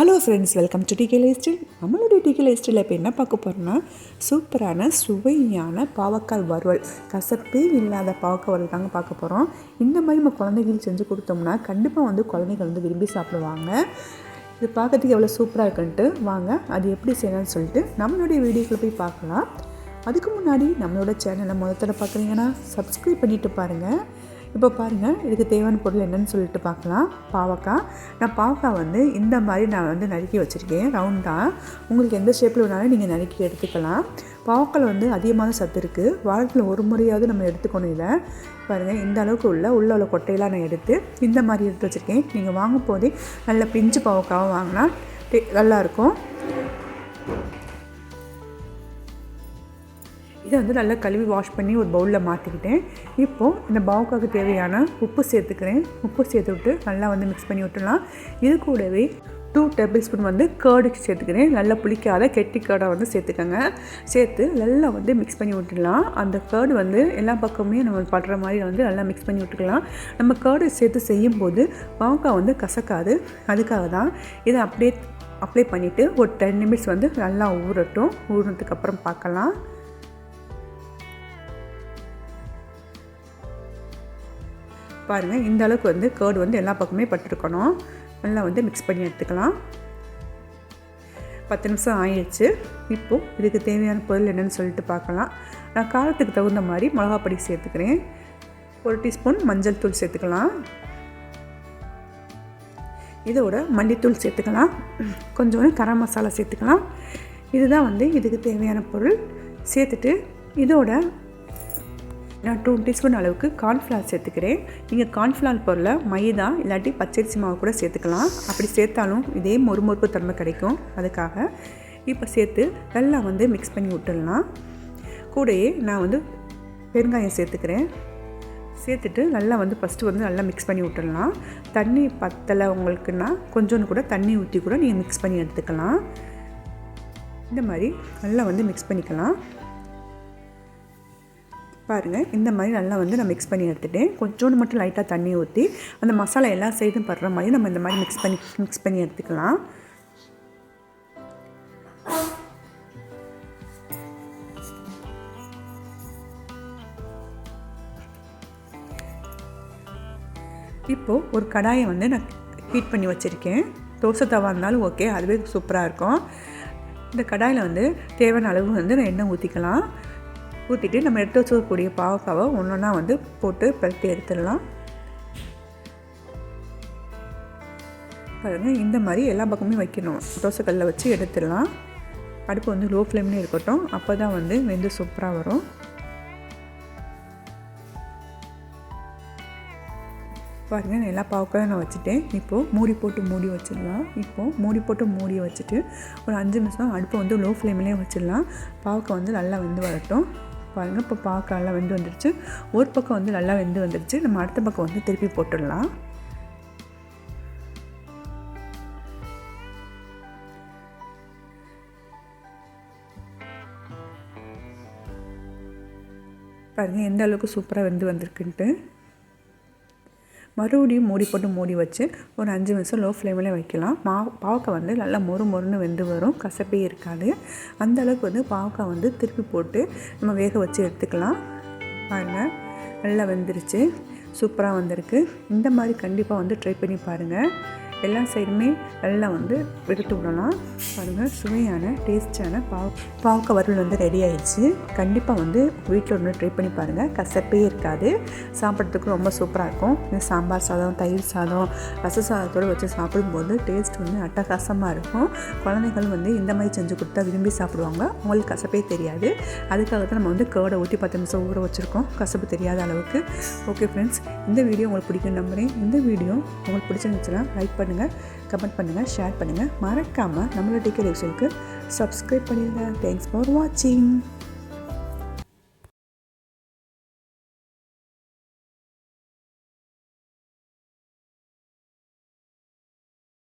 Hello friends welcome to DK லைஸ்டில் நம்மளுடைய DK லைஸ்டில் இப்போ என்ன பார்க்க போகிறோம்னா சூப்பரான சுவையான பாவக்காய் வறுவல் கசப்பே இல்லாத பாவக்காய் வறுவல் தாங்க பார்க்க போகிறோம் இந்த மாதிரி நம்ம குழந்தைகள் செஞ்சு கொடுத்தோம்னா கண்டிப்பாக வந்து குழந்தைகள் வந்து விரும்பி சாப்பிடுவாங்க. இது பார்க்கறதுக்கு எவ்வளோ சூப்பராக இருக்குன்ட்டு வாங்க அது எப்படி செய்யலாம்னு சொல்லிட்டு நம்மளுடைய வீடியோக்குள்ளே போய் பார்க்கலாம். அதுக்கு முன்னாடி நம்மளோட சேனலை முதல்ல பார்க்குறீங்கன்னா சப்ஸ்கிரைப் பண்ணிவிட்டு பாருங்கள் இப்போ பாருங்கள் இதுக்கு தேவையான பொருள் என்னன்னு சொல்லிட்டு பார்க்கலாம். பாவக்காய் நான் பாவக்காய் வந்து இந்த மாதிரி நான் வந்து நறுக்கி வச்சுருக்கேன். ரவுண்டாக உங்களுக்கு எந்த ஷேப்பில் வேணாலும் நீங்கள் நறுக்கி எடுத்துக்கலாம். பாவக்காய் வந்து அதிகமான சத்து இருக்குது வாரத்தில் ஒரு முறையாவது நம்ம எடுத்துக்கணும் இதை. பாருங்கள் இந்த அளவுக்கு உள்ள உள்ள உள்ள கொட்டையெல்லாம் நான் எடுத்து இந்த மாதிரி எடுத்து வச்சுருக்கேன். நீங்கள் வாங்கும் போதே நல்ல பிஞ்சு பாவக்காவை வாங்கினா நல்லாயிருக்கும் இதை வந்து நல்லா கழுவி வாஷ் பண்ணி ஒரு பவுலில் மாற்றிக்கிட்டேன் இப்போது இந்த பாவுக்காவுக்கு தேவையான உப்பு சேர்த்துக்கிறேன். உப்பு சேர்த்து விட்டு நல்லா வந்து மிக்ஸ் பண்ணி விட்டுலாம் இது கூடவே டூ டேபிள் ஸ்பூன் வந்து கேர்டு சேர்த்துக்கிறேன். நல்லா புளிக்காத கெட்டி கேர்டை வந்து சேர்த்துக்கோங்க. சேர்த்து நல்லா வந்து மிக்ஸ் பண்ணி விட்டுடலாம். அந்த கேர்டு வந்து எல்லா பக்கமே நம்ம படுற மாதிரி வந்து நல்லா மிக்ஸ் பண்ணி விட்டுக்கலாம். நம்ம கேர்டு சேர்த்து செய்யும்போது பாவக்காய் வந்து கசக்காது. அதுக்காக தான் இதை அப்படியே அப்ளை பண்ணிவிட்டு ஒரு டென் நிமிட்ஸ் வந்து நல்லா ஊறட்டும். ஊறினதுக்கப்புறம் பார்க்கலாம். பாருங்கள் இந்த அளவுக்கு வந்து கேர்டு வந்து எல்லா பக்கமே பட்டிருக்கணும். நல்லா வந்து மிக்ஸ் பண்ணி எடுத்துக்கலாம். பத்து நிமிஷம் ஆயிடுச்சு. இப்போது இதுக்கு தேவையான பொருள் என்னென்னு சொல்லிட்டு பார்க்கலாம். நான் காரத்துக்கு தகுந்த மாதிரி மிளகாப்பொடி சேர்த்துக்கிறேன். ஒரு டீஸ்பூன் மஞ்சள் தூள் சேர்த்துக்கலாம். இதோட மல்லித்தூள் சேர்த்துக்கலாம். கொஞ்சோண்டு கரம் மசாலா சேர்த்துக்கலாம். இதுதான் வந்து இதுக்கு தேவையான பொருள். சேர்த்துட்டு இதோட நான் டூ டீஸ்பூன் அளவுக்கு கார்ன்ஃப்ளவர் சேர்த்துக்கிறேன். நீங்கள் கார்ன்ஃப்ளவர் பொருளை மைதா இல்லாட்டி பச்சரிசி மாவு கூட சேர்த்துக்கலாம். அப்படி சேர்த்தாலும் இதே மொறுமொறுப்பு தன்மை கிடைக்கும். அதுக்காக இப்போ சேர்த்து நல்லா வந்து மிக்ஸ் பண்ணி விட்டுடலாம். கூடயே நான் வந்து பெருங்காயம் சேர்த்துக்கிறேன். சேர்த்துட்டு நல்லா வந்து ஃபஸ்ட்டு வந்து நல்லா மிக்ஸ் பண்ணி விட்டுடலாம். தண்ணி பத்தலை உங்களுக்குன்னா கொஞ்சோண்டு கூட தண்ணி ஊற்றி கூட நீங்கள் மிக்ஸ் பண்ணி எடுத்துக்கலாம். இந்த மாதிரி நல்லா வந்து மிக்ஸ் பண்ணிக்கலாம். பாருங்கள் இந்த மாதிரி நல்லா வந்து நான் மிக்ஸ் பண்ணி எடுத்துகிட்டேன் கொஞ்சோண்டு மட்டும் லைட்டாக தண்ணி ஊற்றி அந்த மசாலா எல்லா சைடும் படுற மாதிரி நம்ம இந்த மாதிரி மிக்ஸ் பண்ணி மிக்ஸ் பண்ணி எடுத்துக்கலாம். இப்போது ஒரு கடாயை வந்து நான் ஹீட் பண்ணி வச்சுருக்கேன். தோசை தவா இருந்தாலும் ஓகே அதுவே சூப்பராக இருக்கும். இந்த கடாயில் வந்து தேவையான அளவு வந்து நான் எண்ணெய் ஊற்றிக்கலாம் ஊற்றிட்டு நம்ம எடுத்து வச்சுக்கக்கூடிய பாவக்காவை ஒன்று ஒன்றா வந்து போட்டு பருத்தி எடுத்துடலாம். பாருங்கள் இந்த மாதிரி எல்லா பக்கமே வைக்கணும். தோசைக்கல்லில் வச்சு எடுத்துடலாம். அடுப்பு வந்து லோ ஃப்ளேம்லேயே இருக்கட்டும். அப்போ தான் வந்து வெந்து சூப்பராக வரும். பாருங்கள் எல்லா பாவக்காயும் நான் வச்சுட்டேன். இப்போது மூடி போட்டு மூடி வச்சிடலாம். இப்போது மூடி போட்டு மூடி வச்சுட்டு ஒரு அஞ்சு நிமிஷம் அடுப்பை வந்து லோ ஃப்ளேம்லேயே வச்சிடலாம். பாவக்காய் வந்து நல்லா வெந்து வரட்டும். பாருங்கள் இப்போ பார்க்க நல்லா வெந்து வந்துடுச்சு ஒரு பக்கம் வந்து நல்லா வெந்து வந்துடுச்சு நம்ம அடுத்த பக்கம் வந்து திருப்பி போட்டுடலாம். பாருங்கள் எந்த அளவுக்கு சூப்பராக வெந்து வந்திருக்குன்ட்டு. மறுபடியும் மூடி போட்டு மூடி வச்சு ஒரு அஞ்சு நிமிஷம் லோ ஃப்ளேமில் வைக்கலாம். மா பாவக்காய் வந்து நல்லா மொறு மொறுன்னு வெந்து வரும். கசப்பே இருக்காது. அந்த அளவுக்கு வந்து பாவக்காய் வந்து திருப்பி போட்டு நம்ம வேக வச்சு எடுத்துக்கலாம். பாருங்கள் நல்லா வெந்துருச்சு. சூப்பராக வந்திருக்கு. இந்த மாதிரி கண்டிப்பாக வந்து ட்ரை பண்ணி பாருங்கள் எல்லா சைடுமே நல்லா வந்து எடுத்து விடலாம் பாருங்கள் சுவையான டேஸ்டான பாவ் பாவக்காய் வறுவல் வந்து ரெடி ஆயிடுச்சு. கண்டிப்பாக வந்து வீட்டில் ஒன்று ட்ரை பண்ணி பாருங்கள் கசப்பே இருக்காது. சாப்பிட்றதுக்கு ரொம்ப சூப்பராக இருக்கும். இந்த சாம்பார் சாதம் தயிர் சாதம் ரச சாதத்தோடு வச்சு சாப்பிடும்போது டேஸ்ட் வந்து அட்டகாசமாக இருக்கும். குழந்தைகள் வந்து இந்த மாதிரி செஞ்சு கொடுத்தா விரும்பி சாப்பிடுவாங்க. அவங்களுக்கு கசப்பே தெரியாது. அதுக்காக தான் நம்ம வந்து கேர்டை ஊற்றி பத்து நிமிஷம் ஊற வச்சுருக்கோம். கசப்பு தெரியாத அளவுக்கு. ஓகே ஃப்ரெண்ட்ஸ் இந்த வீடியோ உங்களுக்கு பிடிக்கும் நம்புறேன். இந்த வீடியோ உங்களுக்கு பிடிச்சிருந்துச்சுன்னா லைக் பண்ணி பண்ணுங்கள் கமெண்ட் பண்ணுங்கள் ஷேர் பண்ணுங்கள் மறக்காமல் நம்மளோட டிக்கெட் விஷயத்துக்கு சப்ஸ்கிரைப் பண்ணிடுங்க தேங்க்ஸ் ஃபார் வாட்சிங்